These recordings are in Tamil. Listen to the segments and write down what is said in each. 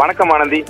வணக்கம் ஆனந்தி.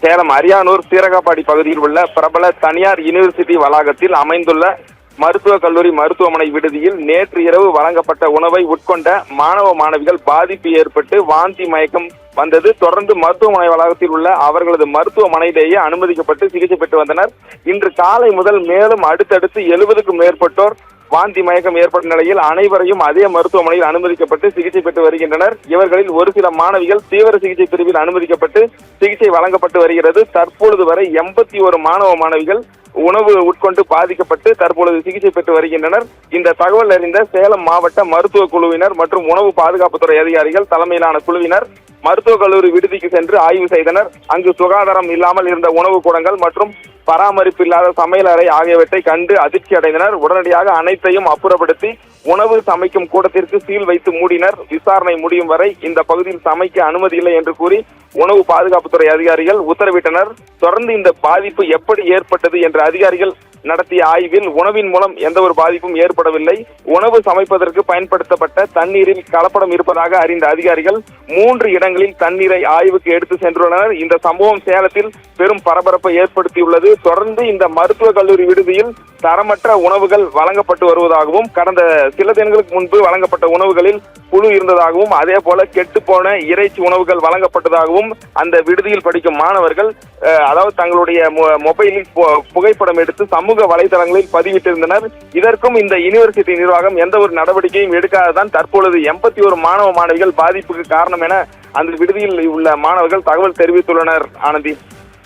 சேலம் அரியானூர் சீரகாப்பாடி பகுதியில் உள்ள பிரபல தனியார் யூனிவர்சிட்டி வளாகத்தில் அமைந்துள்ள மருத்துவக் கல்லூரி மருத்துவமனை விடுதியில் நேற்று இரவு வழங்கப்பட்ட உணவை உட்கொண்ட மாணவ மாணவிகள் பாதிப்பு ஏற்பட்டு வாந்தி மயக்கம் வந்தது. தொடர்ந்து மருத்துவமனை வளாகத்தில் உள்ள அவர்களது மருத்துவமனையிலேயே அனுமதிக்கப்பட்டு சிகிச்சை பெற்று வந்தனர். இன்று காலை முதல் மேலும் அடுத்தடுத்து எழுபதுக்கும் மேற்பட்டோர் வாந்தி மயக்கம் ஏற்பட்ட நிலையில் அனைவரையும் அதே மருத்துவமனையில் அனுமதிக்கப்பட்டு சிகிச்சை பெற்று வருகின்றனர். இவர்களில் ஒரு சில மாணவிகள் தீவிர சிகிச்சை பிரிவில் அனுமதிக்கப்பட்டு சிகிச்சை வழங்கப்பட்டு வருகிறது. தற்பொழுது வரை எண்பத்தி ஒரு மாணவ மாணவிகள் உணவு உட்கொண்டு பாதிக்கப்பட்டு தற்பொழுது சிகிச்சை பெற்று வருகின்றனர். இந்த தகவல் அறிந்த சேலம் மாவட்ட மருத்துவ குழுவினர் மற்றும் உணவு பாதுகாப்புத்துறை அதிகாரிகள் தலைமையிலான குழுவினர் மருத்துவக் கல்லூரி விடுதிக்கு சென்று ஆய்வு செய்தனர். அங்கு சுகாதாரம் இல்லாமல் இருந்த உணவு கூடங்கள் மற்றும் பராமரிப்பு இல்லாத சமையலறை ஆகியவற்றை கண்டு அதிர்ச்சி அடைந்தனர். உடனடியாக அனைத்தையும் அப்புறப்படுத்தி உணவு சமைக்கும் கூடத்திற்கு சீல் வைத்து மூடினர். விசாரணை முடியும் வரை இந்த பகுதியில் சமைக்க அனுமதி இல்லை என்று கூறி உணவு பாதுகாப்புத்துறை அதிகாரிகள் உத்தரவிட்டனர். தொடர்ந்து இந்த பாதிப்பு எப்படி ஏற்பட்டது என்ற அதிகாரிகள் நடத்திய ஆய்வில் உணவின் மூலம் எந்த ஒரு பாதிப்பும் ஏற்படவில்லை. உணவு சமைப்பதற்கு பயன்படுத்தப்பட்ட தண்ணீரில் கலப்படம் இருப்பதாக அறிந்த அதிகாரிகள் மூன்று இடங்களில் தண்ணீரை ஆய்வுக்கு எடுத்து சென்றுள்ளனர். இந்த சம்பவம் சேலத்தில் பெரும் பரபரப்பை ஏற்படுத்தியுள்ளது. தொடர்ந்து இந்த மருத்துவக் கல்லூரி விடுதியில் தரமற்ற உணவுகள் வழங்கப்பட்டு வருவதாகவும் கடந்த சில தினங்களுக்கு முன்பு வழங்கப்பட்ட உணவுகளில் புழு இருந்ததாகவும் அதே போல கெட்டுப்போன இறைச்சி உணவுகள் வழங்கப்பட்டதாகவும் அந்த விடுதியில் படிக்கும் மாணவர்கள் அஹ், அதாவது தங்களுடைய மொ- மொபைலில் பு- புகைப்படம் எடுத்து சமூக வலைதளங்களில் பதிவிட்டிருந்தனர். இதற்கும் இந்த யுனிவர்சிட்டி நிர்வாகம் எந்த ஒரு நடவடிக்கையும் எடுக்காததான் தற்பொழுது எண்பத்தி ஒரு மாணவ மாணவிகள் பாதிப்புக்கு காரணம் என அந்த விடுதியில் உள்ள மாணவர்கள் தகவல் தெரிவித்துள்ளனர் ஆனந்தி.